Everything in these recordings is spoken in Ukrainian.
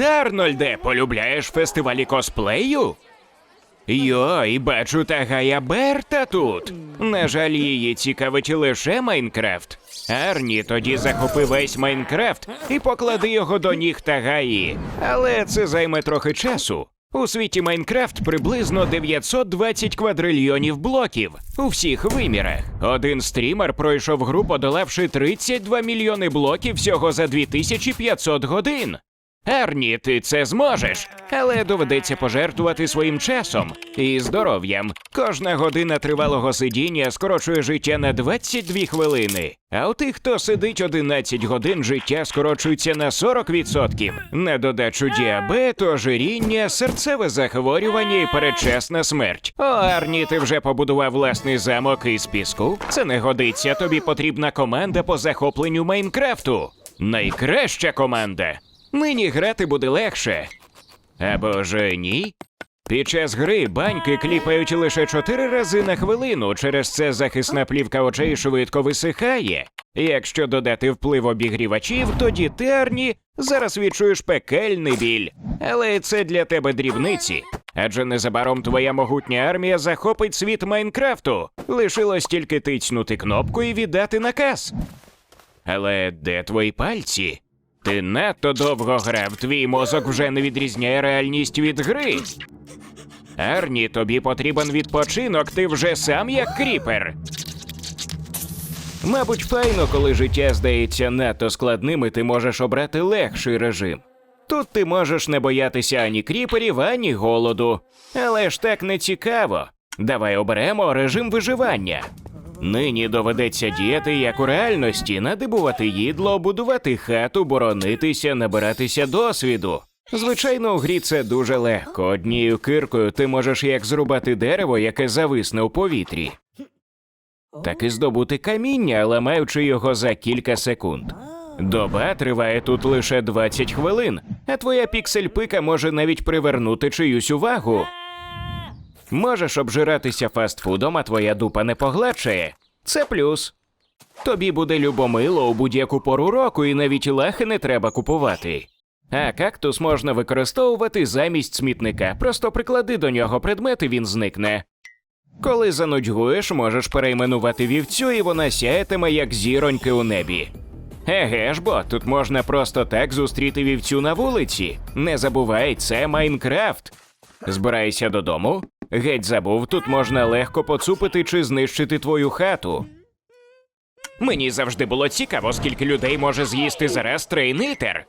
Привіт, Арнольде! Полюбляєш фестивалі косплею? Йой, бачу Тагая Берта тут. На жаль, її цікавить лише Майнкрафт. Арні тоді захопи весь Майнкрафт і поклади його до ніг Тагаї. Але це займе трохи часу. У світі Майнкрафт приблизно 920 квадрильйонів блоків у всіх вимірах. Один стрімер пройшов гру, подолавши 32 мільйони блоків всього за 2500 годин. Арні, ти це зможеш, але доведеться пожертвувати своїм часом і здоров'ям. Кожна година тривалого сидіння скорочує життя на 22 хвилини. А у тих, хто сидить 11 годин, життя скорочується на 40%. На додачу діабет, ожиріння, серцеве захворювання і передчасна смерть. О, Арні, ти вже побудував власний замок із піску? Це не годиться. Тобі потрібна команда по захопленню Майнкрафту. Найкраща команда. Нині грати буде легше. Або ж ні. Під час гри баньки кліпають лише чотири рази на хвилину, через це захисна плівка очей швидко висихає. Якщо додати вплив обігрівачів, тоді ти, Арні, зараз відчуєш пекельний біль. Але це для тебе дрібниці. Адже незабаром твоя могутня армія захопить світ Майнкрафту. Лишилось тільки тицнути кнопку і віддати наказ. Але де твої пальці? Ти надто довго грав, твій мозок вже не відрізняє реальність від гри. Арні, тобі потрібен відпочинок, ти вже сам як кріпер. Мабуть, файно, коли життя здається надто складним, і ти можеш обрати легший режим. Тут ти можеш не боятися ані кріперів, ані голоду. Але ж так не цікаво. Давай оберемо режим виживання. Нині доведеться діяти як у реальності, надибувати їдло, будувати хату, боронитися, набиратися досвіду. Звичайно, у грі це дуже легко. Однією киркою ти можеш як зрубати дерево, яке зависне у повітрі, так і здобути каміння, ламаючи його за кілька секунд. Доба триває тут лише 20 хвилин, а твоя піксель-пика може навіть привернути чиюсь увагу. Можеш обжиратися фастфудом, а твоя дупа не погладшає. Це плюс. Тобі буде любомило у будь-яку пору року, і навіть лахи не треба купувати. А кактус можна використовувати замість смітника. Просто приклади до нього предмет і він зникне. Коли занудьгуєш, можеш перейменувати вівцю, і вона сяятиме як зіроньки у небі. Еге ж бо, тут можна просто так зустріти вівцю на вулиці. Не забувай, це Майнкрафт. Збирайся додому. Геть забув, тут можна легко поцупити чи знищити твою хату. Мені завжди було цікаво, скільки людей може з'їсти зараз трейнитер.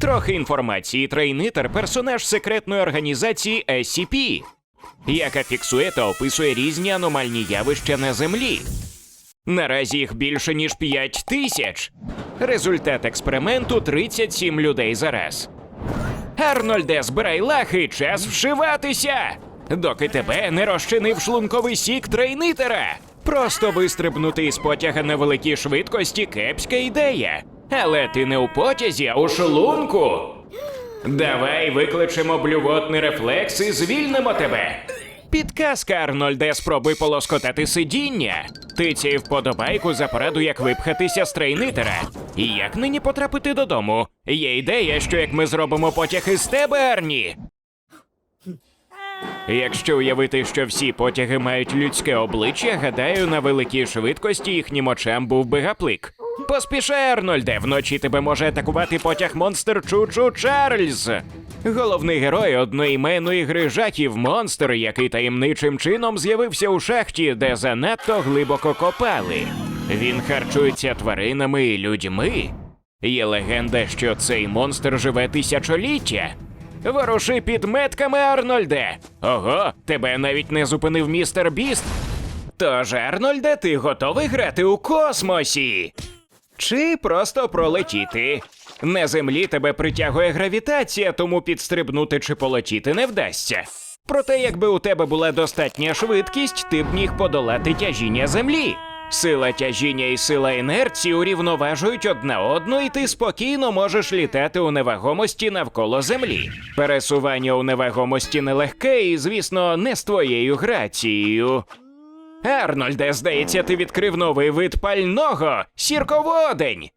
Трохи інформації. Трейнитер персонаж секретної організації SCP, яка фіксує та описує різні аномальні явища на землі. Наразі їх більше ніж 5 тисяч. Результат експерименту 37 людей зараз. Арнольде, збирай лахи, час вшиватися! Доки тебе не розчинив шлунковий сік трейнитера. Просто вистрибнути із потяга на великій швидкості кепська ідея. Але ти не у потязі, а у шлунку. Давай викличемо блювотний рефлекс і звільнимо тебе. Підказка, Арнольде, спробуй полоскотати сидіння. Тицяй вподобайку за пораду, як випхатися з трейнитера. І як нині потрапити додому. Є ідея, що як ми зробимо потяг із тебе, Арні. Якщо уявити, що всі потяги мають людське обличчя, гадаю, на великій швидкості їхнім очам був би гаплик. Поспішай, Арнольде, вночі тебе може атакувати потяг монстр Чучу Чарльз. Головний герой одноіменної гри жахів монстр, який таємничим чином з'явився у шахті, де занадто глибоко копали. Він харчується тваринами і людьми. Є легенда, що цей монстр живе тисячоліття. Воруши підметками, Арнольде. Ого, тебе навіть не зупинив містер Біст. Тож, Арнольде, ти готовий грати у космосі? Чи просто пролетіти? На землі тебе притягує гравітація, тому підстрибнути чи полетіти не вдасться. Проте, якби у тебе була достатня швидкість, ти б міг подолати тяжіння землі. Сила тяжіння і сила інерції урівноважують одна одну, і ти спокійно можеш літати у невагомості навколо землі. Пересування у невагомості нелегке і, звісно, не з твоєю грацією. Арнольде, здається, ти відкрив новий вид пального сірководень.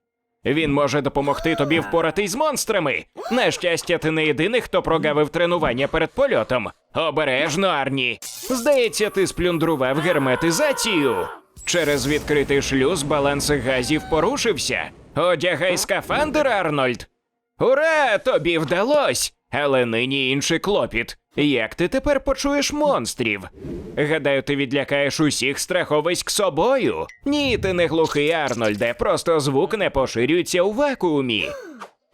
Він може допомогти тобі впоратись з монстрами. На щастя, ти не єдиний, хто прогавив тренування перед польотом. Обережно, Арні. Здається, ти сплюндрував герметизацію. Через відкритий шлюз баланс газів порушився. Одягай скафандр, Арнольд. Ура! Тобі вдалось! Але нині інший клопіт. Як ти тепер почуєш монстрів? Гадаю, ти відлякаєш усіх страховиськ собою. Ні, ти не глухий, Арнольде, просто звук не поширюється у вакуумі.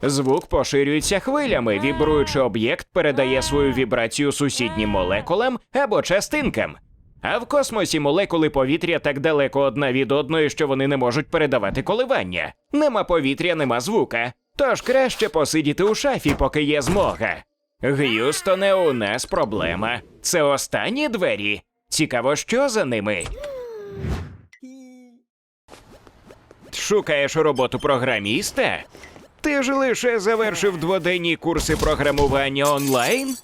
Звук поширюється хвилями, вібруючий об'єкт передає свою вібрацію сусіднім молекулам або частинкам. А в космосі молекули повітря так далеко одна від одної, що вони не можуть передавати коливання. Нема повітря, нема звука. Тож краще посидіти у шафі, поки є змога. Г'юстоне, у нас проблема. Це останні двері. Цікаво, що за ними. Шукаєш роботу програміста? Ти ж лише завершив дводенні курси програмування онлайн?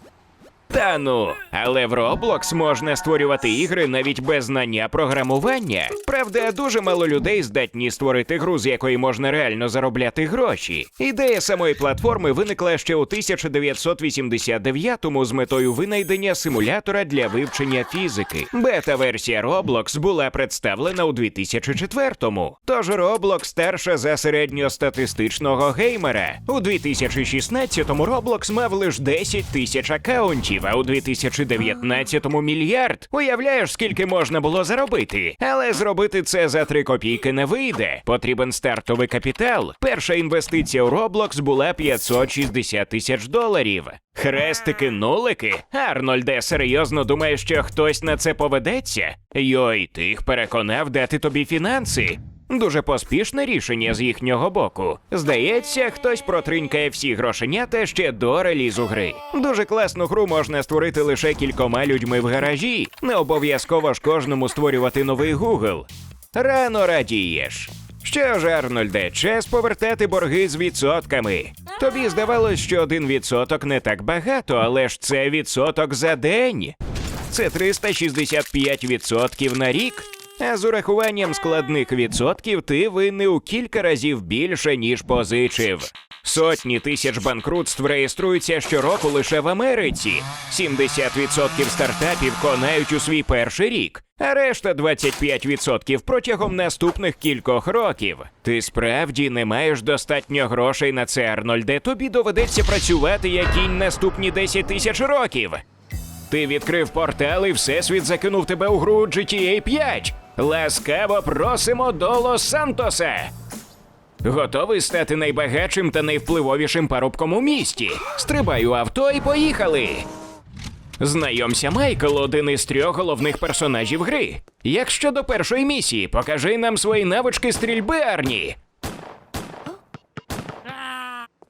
Та ну, але в Roblox можна створювати ігри навіть без знання програмування. Правда, дуже мало людей здатні створити гру, з якої можна реально заробляти гроші. Ідея самої платформи виникла ще у 1989-му з метою винайдення симулятора для вивчення фізики. Бета-версія Roblox була представлена у 2004-му. Тож Roblox старша за середньостатистичного геймера. У 2016-му Roblox мав лише 10 тисяч акаунтів, а у 2019-му мільярд. Уявляєш, скільки можна було заробити? Але зробити це за 3 копійки не вийде. Потрібен стартовий капітал. Перша інвестиція у Roblox була 560 тисяч доларів. Хрестики, нулики. Арнольде, серйозно думаєш, що хтось на це поведеться? Йой, ти їх переконав дати тобі фінанси. Дуже поспішне рішення з їхнього боку. Здається, хтось протринькає всі грошенята ще до релізу гри. Дуже класну гру можна створити лише кількома людьми в гаражі. Не обов'язково ж кожному створювати новий Google. Рано радієш. Що ж, Арнольде, час повертати борги з відсотками. Тобі здавалось, що один відсоток не так багато, але ж це відсоток за день. Це 365 відсотків на рік. А з урахуванням складних відсотків ти винний у кілька разів більше, ніж позичив. Сотні тисяч банкрутств реєструються щороку лише в Америці. 70% стартапів конають у свій перший рік, а решта 25% протягом наступних кількох років. Ти справді не маєш достатньо грошей на це, Арнольде. Тобі доведеться працювати як кінь наступні 10 тисяч років. Ти відкрив портал і всесвіт закинув тебе у гру GTA 5. Ласкаво просимо до Лос-Сантоса. Готовий стати найбагатшим та найвпливовішим парубком у місті. Стрибай у авто і поїхали. Знайомся, Майкл, один із трьох головних персонажів гри. Як щодо першої місії, покажи нам свої навички стрільби, Арні.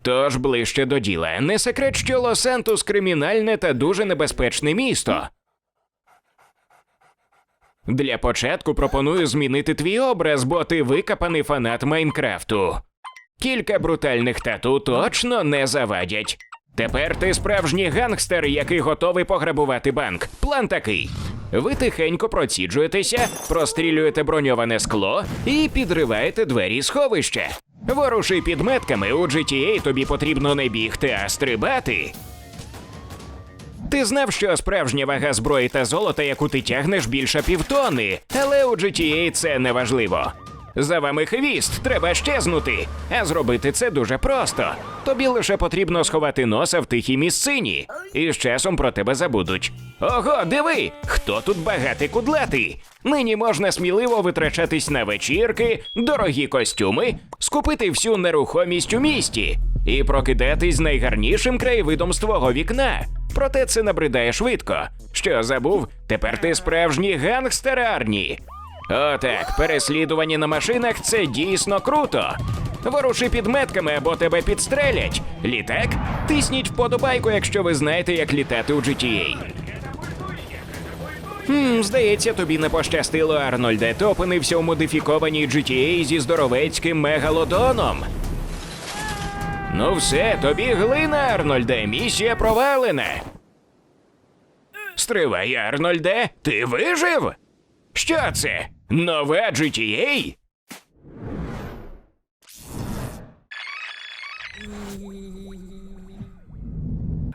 Тож ближче до діла. Не секрет, що Лос-Сантос кримінальне та дуже небезпечне місто. Для початку пропоную змінити твій образ, бо ти викопаний фанат Майнкрафту. Кілька брутальних тату точно не завадять. Тепер ти справжній гангстер, який готовий пограбувати банк. План такий. Ви тихенько проціджуєтеся, прострілюєте броньоване скло і підриваєте двері сховища. Воруши підметками у GTA тобі потрібно не бігти, а стрибати. Ти знав, що справжня вага зброї та золота, яку ти тягнеш, більше півтони, але у GTA це не важливо. За вами хвіст, треба щезнути. А зробити це дуже просто. Тобі лише потрібно сховати носа в тихій місцині, і з часом про тебе забудуть. Ого, диви, хто тут багатий кудлатий? Нині можна сміливо витрачатись на вечірки, дорогі костюми, скупити всю нерухомість у місті і прокидатись найгарнішим краєвидом з твого вікна. Проте це набридає швидко. Що забув? Тепер ти справжній гангстер Арні. Отак, переслідування на машинах це дійсно круто. Воруши підметками або тебе підстрелять. Літак? Тисніть вподобайку, якщо ви знаєте, як літати у GTA. Хм, здається, тобі не пощастило, Арнольде. Ти опинився у модифікованій GTA зі здоровецьким мегалодоном. Ну все, тобі глина, Арнольде, місія провалена. Стривай, Арнольде, ти вижив? Що це? Нове GTA?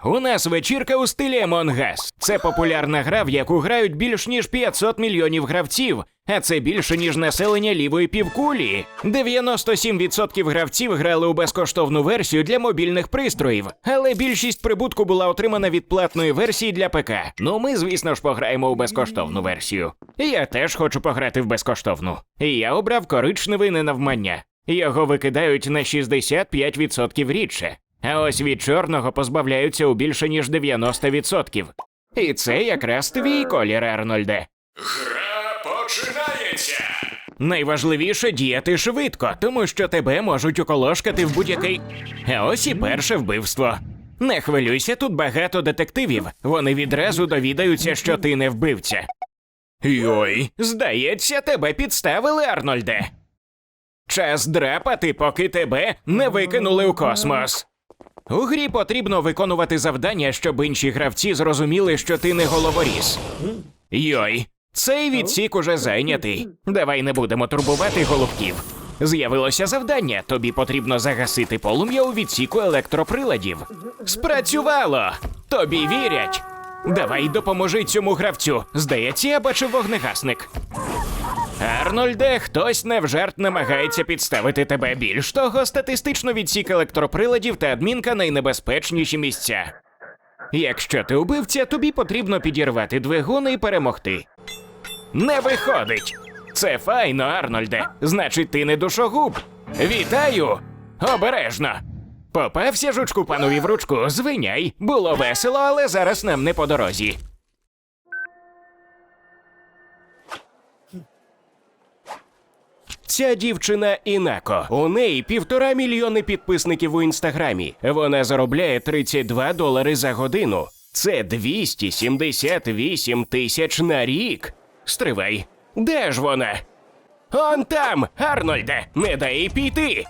У нас вечірка у стилі Among Us. Це популярна гра, в яку грають більш ніж 500 мільйонів гравців, а це більше ніж населення лівої півкулі. 97% гравців грали у безкоштовну версію для мобільних пристроїв, але більшість прибутку була отримана від платної версії для ПК. Ну ми, звісно ж, пограємо у безкоштовну версію. Я теж хочу пограти в безкоштовну. Я обрав коричневий ненавмання. Його викидають на 65% рідше. А ось від чорного позбавляються у більше ніж 90%. І це якраз твій колір, Арнольде. Гра починається. Найважливіше діяти швидко, тому що тебе можуть уколошкати в будь-який. А ось і перше вбивство. Не хвилюйся, тут багато детективів. Вони відразу довідаються, що ти не вбивця. Йой, здається, тебе підставили, Арнольде. Час драпати, поки тебе не викинули у космос. У грі потрібно виконувати завдання, щоб інші гравці зрозуміли, що ти не головоріз. Йой, цей відсік уже зайнятий. Давай не будемо турбувати голубків. З'явилося завдання. Тобі потрібно загасити полум'я у відсіку електроприладів. Спрацювало! Тобі вірять. Давай допоможи цьому гравцю. Здається, я бачив вогнегасник. Арнольде, хтось не в жарт намагається підставити тебе більш того, статистично відсік електроприладів та адмінка найнебезпечніші місця. Якщо ти убивця, тобі потрібно підірвати двигуни і перемогти. Не виходить. Це файно, Арнольде. Значить, ти не душогуб. Вітаю! Обережно. Попався жучку панові в ручку, звиняй. Було весело, але зараз нам не по дорозі. Ця дівчина Інако. У неї півтора мільйони підписників у інстаграмі. Вона заробляє 32 долари за годину. Це 278 тисяч на рік. Стривай, де ж вона? Он там, Арнольде, не дай піти.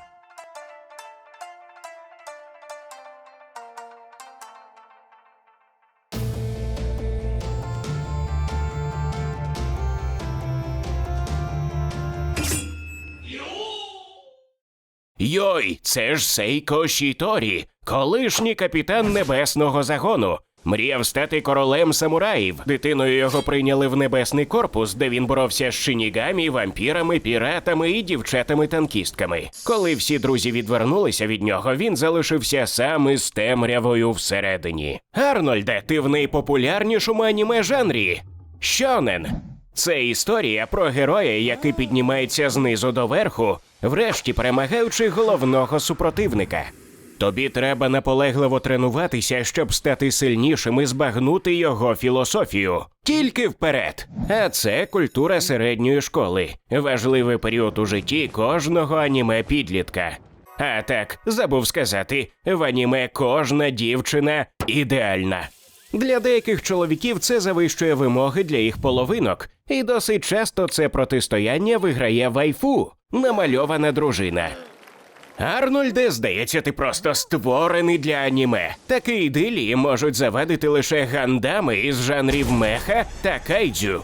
Йой, це ж Сейко Шіторі, колишній капітан небесного загону. Мріяв стати королем самураїв. Дитиною його прийняли в небесний корпус, де він боровся з шинігамі, вампірами, піратами і дівчатами-танкістками. Коли всі друзі відвернулися від нього, він залишився сам із темрявою всередині. Арнольде, ти в найпопулярнішому аніме жанрі. Щонен. Це історія про героя, який піднімається знизу до верху, врешті перемагаючи головного супротивника. Тобі треба наполегливо тренуватися, щоб стати сильнішим і збагнути його філософію. Тільки вперед. А це культура середньої школи, важливий період у житті кожного аніме підлітка. А так, забув сказати, в аніме кожна дівчина ідеальна. Для деяких чоловіків це завищує вимоги для їх половинок, і досить часто це протистояння виграє вайфу, намальована дружина. Арнольде, здається, ти просто створений для аніме. Такі ідилії можуть завадити лише гандами із жанрів меха та кайдзю.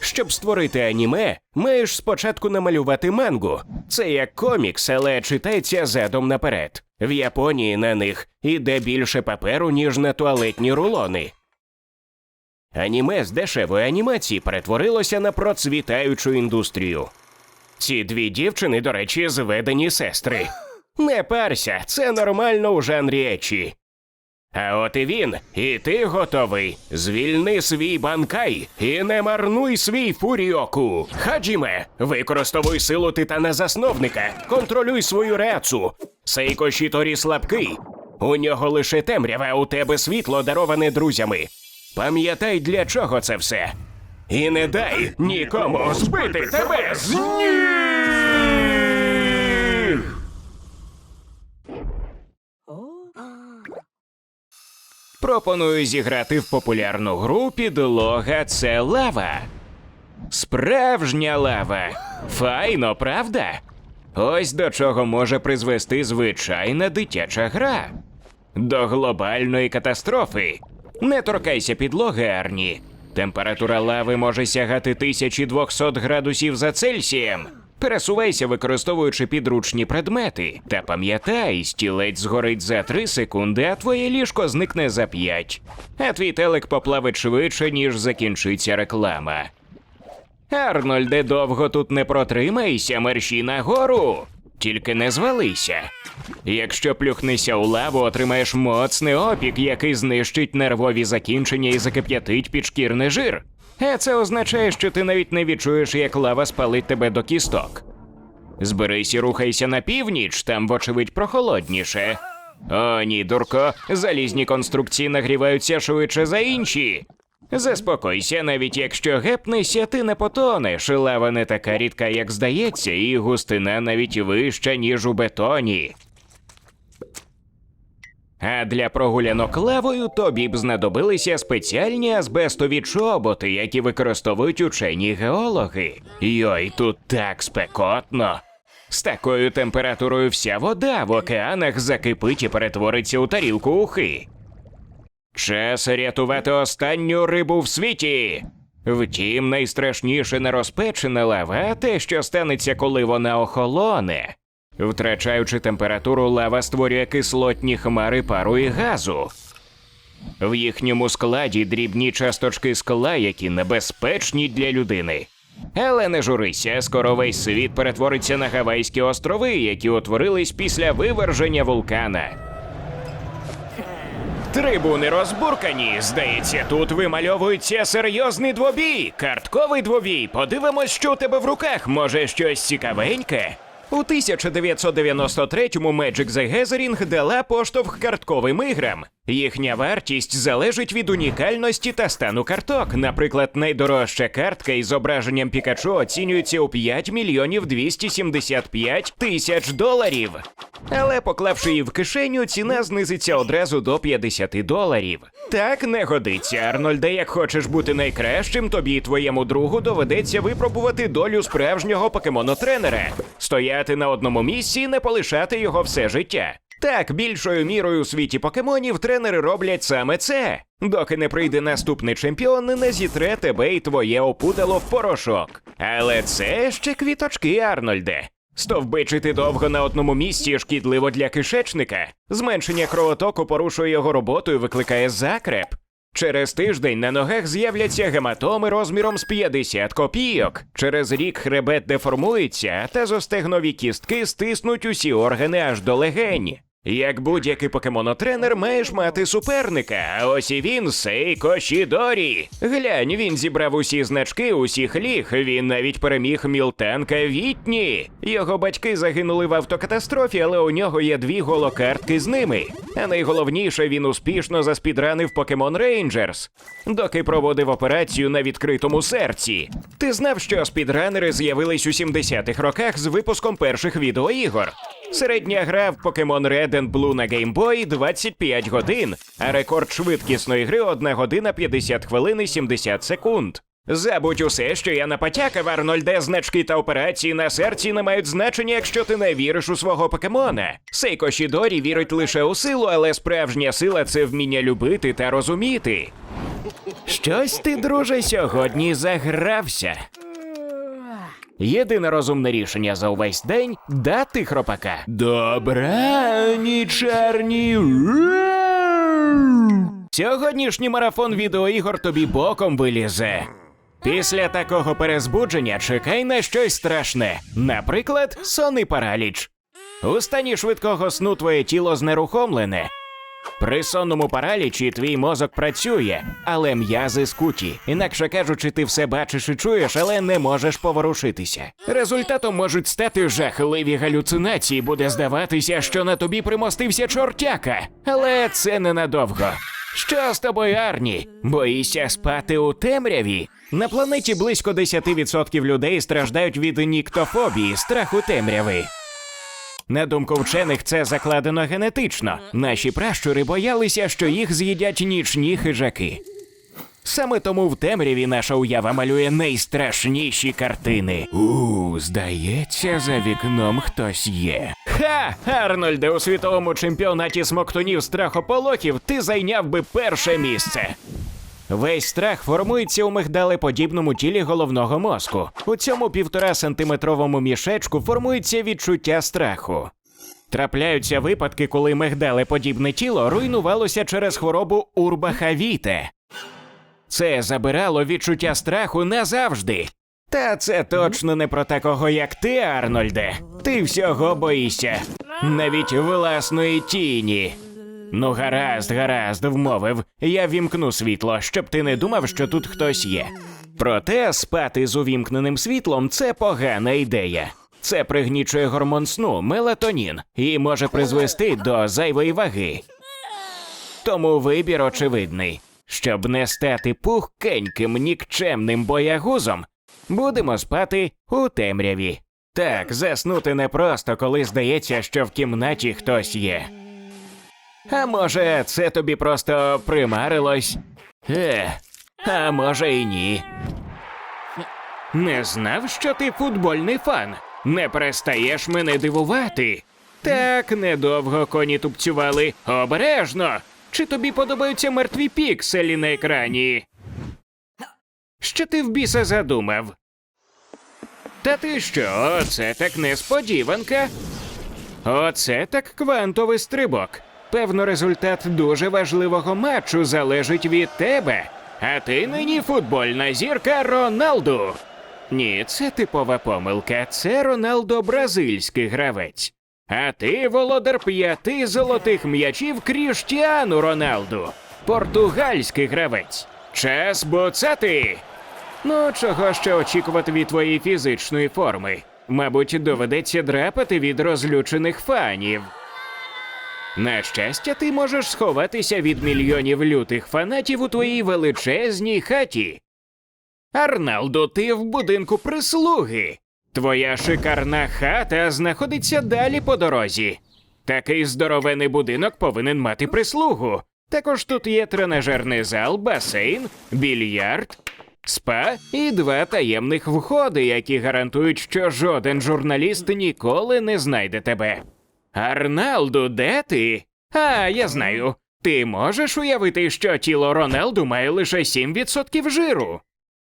Щоб створити аніме, маєш спочатку намалювати мангу. Це як комікс, але читається задом наперед. В Японії на них іде більше паперу, ніж на туалетні рулони. Аніме з дешевої анімації перетворилося на процвітаючу індустрію. Ці дві дівчини, до речі, зведені сестри. Не парся, це нормально у жанрі ечі. А от і він, і ти готовий. Звільни свій банкай і не марнуй свій фуріоку. Хаджіме, використовуй силу титана засновника, контролюй свою реацу. Сейко Шіторі слабкий. У нього лише темрява, у тебе світло дароване друзями. Пам'ятай, для чого це все. І не дай нікому збити тебе з ніг! Пропоную зіграти в популярну гру підлога це лава. Справжня лава. Файно, правда? Ось до чого може призвести звичайна дитяча гра. До глобальної катастрофи. Не торкайся підлоги, Арні. Температура лави може сягати 1200 градусів за Цельсієм. Пересувайся, використовуючи підручні предмети. Та пам'ятай, стілець згорить за 3 секунди, а твоє ліжко зникне за 5. А твій телек поплавить швидше, ніж закінчиться реклама. Арнольде, довго тут не протримайся, мерщій нагору. Тільки не звалися. Якщо плюхнешся у лаву, отримаєш моцний опік, який знищить нервові закінчення і закип'ятить підшкірний жир. А це означає, що ти навіть не відчуєш, як лава спалить тебе до кісток. Зберись і рухайся на північ, там, вочевидь, прохолодніше. О, ні, дурко, залізні конструкції нагріваються швидше за інші. Заспокойся, навіть якщо гепнешся, ти не потонеш. Лава не така рідка, як здається, і густина навіть вища, ніж у бетоні. А для прогулянок лавою тобі б знадобилися спеціальні азбестові чоботи, які використовують учені геологи. Йой, тут так спекотно. З такою температурою вся вода в океанах закипить і перетвориться у тарілку ухи. Час рятувати останню рибу в світі. Втім, найстрашніше не розпечена лава, а те, що станеться, коли вона охолоне. Втрачаючи температуру, лава створює кислотні хмари пару і газу. В їхньому складі дрібні часточки скла, які небезпечні для людини. Але не журися, скоро весь світ перетвориться на Гавайські острови, які утворились після виверження вулкана. Трибуни розбуркані. Здається, тут вимальовується серйозний двобій. Картковий двобій. Подивимось, що у тебе в руках. Може, щось цікавеньке. У 1993-му Magic the Gathering дала поштовх картковим іграм. Їхня вартість залежить від унікальності та стану карток. Наприклад, найдорожча картка із зображенням Пікачу оцінюється у 5 мільйонів 275 тисяч доларів. Але поклавши її в кишеню, ціна знизиться одразу до 50 доларів. Так не годиться, Арнольде. Як хочеш бути найкращим, тобі і твоєму другу доведеться випробувати долю справжнього покемонотренера, стояти на одному місці і не полишати його все життя. Так, більшою мірою у світі покемонів тренери роблять саме це. Доки не прийде наступний чемпіон, не зітре тебе і твоє опутало в порошок. Але це ще квіточки, Арнольде. Стовбичити довго на одному місці шкідливо для кишечника. Зменшення кровотоку порушує його роботу і викликає закреп. Через тиждень на ногах з'являться гематоми розміром з 50 копійок. Через рік хребет деформується, а тазостегнові кістки стиснуть усі органи аж до легень. Як будь-який покемонотренер маєш мати суперника, а ось і він Сейко Шідорі. Глянь, він зібрав усі значки усіх ліг. Він навіть переміг Мілтанка Вітні. Його батьки загинули в автокатастрофі, але у нього є дві голокартки з ними. А найголовніше, він успішно заспідранив Покемон Рейнджерс, доки проводив операцію на відкритому серці. Ти знав, що спідранери з'явились у 70-х роках з випуском перших відеоігор. Середня гра в Pokemon Red and Blue на Game Boy 25 годин, а рекорд швидкісної гри 1 година 50 хвилин і 70 секунд. Забудь усе, що я напотякав, Арнольде, значки та операції на серці не мають значення, якщо ти не віриш у свого покемона. Сейко Шідорі вірить лише у силу, але справжня сила це вміння любити та розуміти. Щось ти, друже, сьогодні загрався. Єдине розумне рішення за увесь день дати хропака. Добра нічарні. Сьогоднішній марафон відеоігор тобі боком вилізе. Після такого перезбудження чекай на щось страшне, наприклад, сонний параліч. У стані швидкого сну твоє тіло знерухомлене. При сонному паралічі твій мозок працює, але м'язи скуті. Інакше кажучи, ти все бачиш і чуєш, але не можеш поворушитися. Результатом можуть стати жахливі галюцинації. Буде здаватися, що на тобі примостився чортяка. Але це ненадовго. Що з тобою, Арні? Боїшся спати у темряві? На планеті близько 10% людей страждають від ніктофобії, страху темряви. На думку вчених, це закладено генетично. Наші пращури боялися, що їх з'їдять нічні хижаки. Саме тому в темряві наша уява малює найстрашніші картини. У, здається, за вікном хтось є. Ха! Арнольде, у світовому чемпіонаті смоктунів страхополохів ти зайняв би перше місце. Весь страх формується у мигдалеподібному тілі головного мозку. У цьому півтора сантиметровому мішечку формується відчуття страху. Трапляються випадки, коли мигдалеподібне тіло руйнувалося через хворобу Урбахавіте. Це забирало відчуття страху назавжди. Та це точно не про такого, як ти, Арнольде. Ти всього боїшся, навіть власної тіні. Ну, гаразд, гаразд, вмовив. Я вімкну світло, щоб ти не думав, що тут хтось є. Проте спати з увімкненим світлом це погана ідея. Це пригнічує гормон сну, мелатонін, і може призвести до зайвої ваги. Тому вибір очевидний. Щоб не стати пухкеньким нікчемним боягузом, будемо спати у темряві. Так, заснути непросто, коли здається, що в кімнаті хтось є. А може, це тобі просто примарилось? Е, а може і ні. Не знав, що ти футбольний фан. Не перестаєш мене дивувати. Так недовго коні тупцювали. Обережно! Чи тобі подобаються мертві пікселі на екрані? Що ти в біса задумав? Та ти що, оце так несподіванка? Оце так квантовий стрибок. Певно, результат дуже важливого матчу залежить від тебе. А ти нині футбольна зірка Роналду. Ні, це типова помилка. Це Роналдо бразильський гравець. А ти володар п'яти золотих м'ячів Кріштіану Роналду, португальський гравець. Час буцати. Ну, чого ще очікувати від твоєї фізичної форми? Мабуть, доведеться драпати від розлючених фанів. На щастя, ти можеш сховатися від мільйонів лютих фанатів у твоїй величезній хаті. Арналду, ти в будинку прислуги. Твоя шикарна хата знаходиться далі по дорозі. Такий здоровений будинок повинен мати прислугу. Також тут є тренажерний зал, басейн, більярд, спа і два таємних входи, які гарантують, що жоден журналіст ніколи не знайде тебе. Арналду, де ти? А, я знаю. Ти можеш уявити, що тіло Роналду має лише 7% жиру.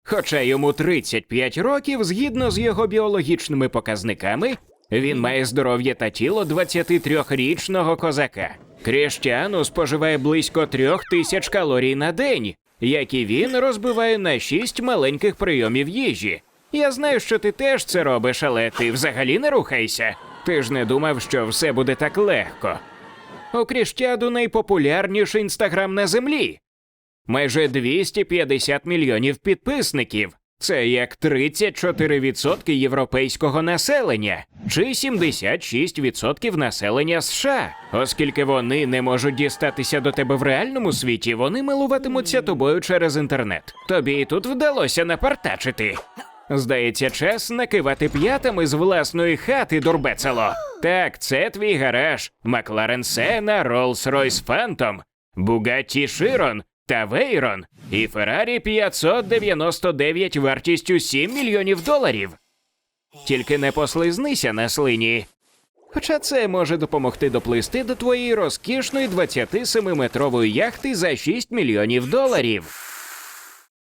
Хоча йому 35 років, згідно з його біологічними показниками, він має здоров'я та тіло 23-річного козака. Кріштіану споживає близько трьох тисяч калорій на день, які він розбиває на 6 маленьких прийомів їжі. Я знаю, що ти теж це робиш, але ти взагалі не рухайся. Ти ж не думав, що все буде так легко. У Кріштіаду найпопулярніший інстаграм на землі. Майже 250 мільйонів підписників. Це як 34% європейського населення чи 76% населення США. Оскільки вони не можуть дістатися до тебе в реальному світі, вони милуватимуться тобою через інтернет. Тобі і тут вдалося напартачити. Здається, час накивати п'ятами з власної хати, дурбецело. Так, це твій гараж, Макларен Сена, Rolls-Royce Phantom, Bugatti Chiron та Вейрон і Феррарі 599 вартістю 7 мільйонів доларів. Тільки не послизнися на слині. Хоча це може допомогти доплисти до твоєї розкішної 27-метрової яхти за 6 мільйонів доларів.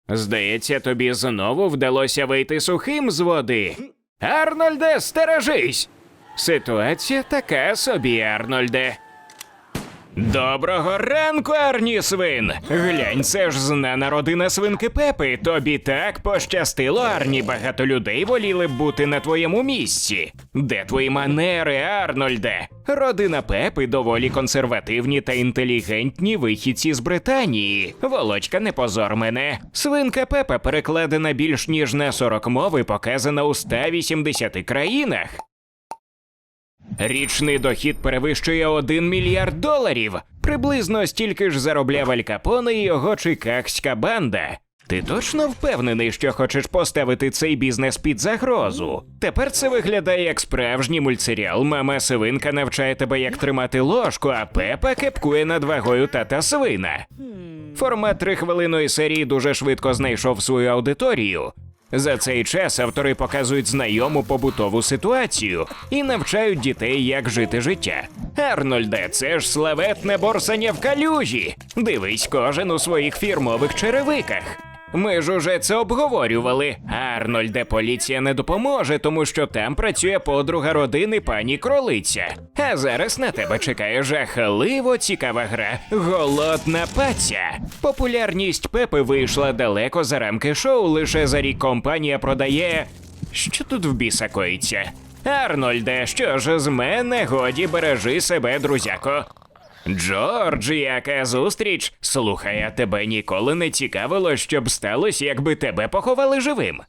Здається, тобі знову вдалося вийти сухим з води. Арнольде, стережись! Ситуація така собі, Арнольде. Доброго ранку, Арні Свин! Глянь, це ж знана родина свинки Пепи. Тобі так пощастило, Арні. Багато людей воліли б бути на твоєму місці. Де твої манери, Арнольде? Родина Пепи доволі консервативні та інтелігентні вихідці з Британії. Володька, не позор мене. Свинка Пепа перекладена більш ніж на 40 мов і показана у 180 країнах. Річний дохід перевищує 1 мільярд доларів. Приблизно стільки ж заробляв Аль Капоне і його чикагська банда. Ти точно впевнений, що хочеш поставити цей бізнес під загрозу? Тепер це виглядає як справжній мультсеріал. Мама свинка навчає тебе, як тримати ложку, а Пепа кепкує над вагою тата свина. Формат трихвилиної серії дуже швидко знайшов свою аудиторію. За цей час автори показують знайому побутову ситуацію і навчають дітей, як жити життя. Арнольде, це ж славетне борсання в калюжі. Дивись, кожен у своїх фірмових черевиках. Ми ж уже це обговорювали. Арнольде, поліція не допоможе, тому що там працює подруга родини пані Кролиця. А зараз на тебе чекає жахливо цікава гра Голодна паця. Популярність Пепи вийшла далеко за рамки шоу. Лише за рік компанія продає. Що тут в біса коїться? Арнольде, що ж з мене годі бережи себе, друзяко. Джордж, яка зустріч? Слухай, а тебе ніколи не цікавило, що б сталося, якби тебе поховали живим.